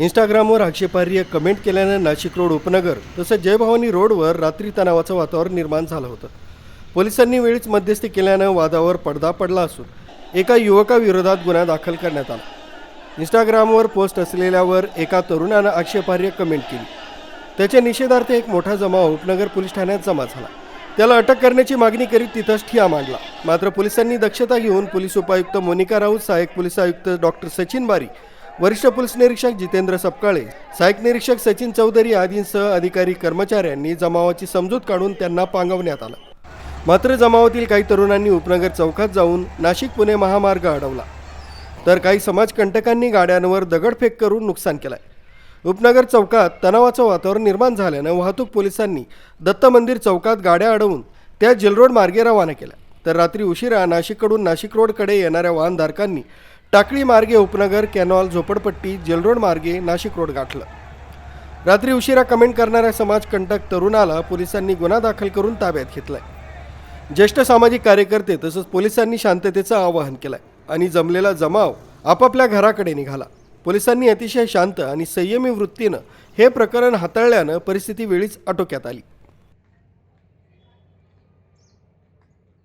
इंस्टाग्रामवर आक्षेपार्ह कमेंट केल्यानं नाशिक रोड उपनगर तसंच जयभवानी रोडवर रात्री तणावाचं वातावरण निर्माण झालं होतं. पोलिसांनी वेळीच मध्यस्थी केल्यानं वादावर पडदा पडला असून एका युवकाविरोधात गुन्हा दाखल करण्यात आला. इंस्टाग्रामवर पोस्ट असलेल्यावर एका तरुणानं आक्षेपार्ह कमेंट केली. त्याच्या निषेधार्थ एक मोठा जमाव उपनगर पोलीस ठाण्यात जमा झाला. त्याला अटक करण्याची मागणी करीत तिथंच ठिया मांडला. मात्र पोलिसांनी दक्षता घेऊन पोलीस उपायुक्त मोनिका राऊत सहाय्यक पोलीस आयुक्त डॉक्टर सचिन बारी वरिष्ठ पोलीस निरीक्षक जितेंद्र सपकाळे सहाय्यक निरीक्षक सचिन चौधरी आदींसह अधिकारी कर्मचाऱ्यांनी जमावाची समजूत काढून त्यांना पांगवण्यात आलं. मात्र जमावातील काही तरुणांनी उपनगर चौकात जाऊन नाशिक पुणे महामार्ग अडवला. तर काही समाजकंटकांनी गाड्यांवर दगडफेक करून नुकसान केलंय. उपनगर चौकात तणावाचं वातावरण निर्माण झाल्यानं वाहतूक पोलिसांनी दत्त मंदिर चौकात गाड्या अडवून त्या जेलरोड मार्गे रवाना केल्या. तर रात्री उशिरा नाशिककडून नाशिक रोडकडे येणाऱ्या वाहनधारकांनी टाकळी मार्गे उपनगर कॅनॉल झोपडपट्टी जेलरोड मार्गे नाशिक रोड गाठलं. रात्री उशिरा कमेंट करणाऱ्या समाजकंटक तरुणाला पोलिसांनी गुन्हा दाखल करून ताब्यात घेतलाय. ज्येष्ठ सामाजिक कार्यकर्ते तसंच पोलिसांनी शांततेचं आवाहन केलंय आणि जमलेला जमाव आपापल्या घराकडे निघाला. पोलिसांनी अतिशय शांत आणि संयमी वृत्तीनं हे प्रकरण हाताळल्यानं परिस्थिती वेळीच आटोक्यात आली.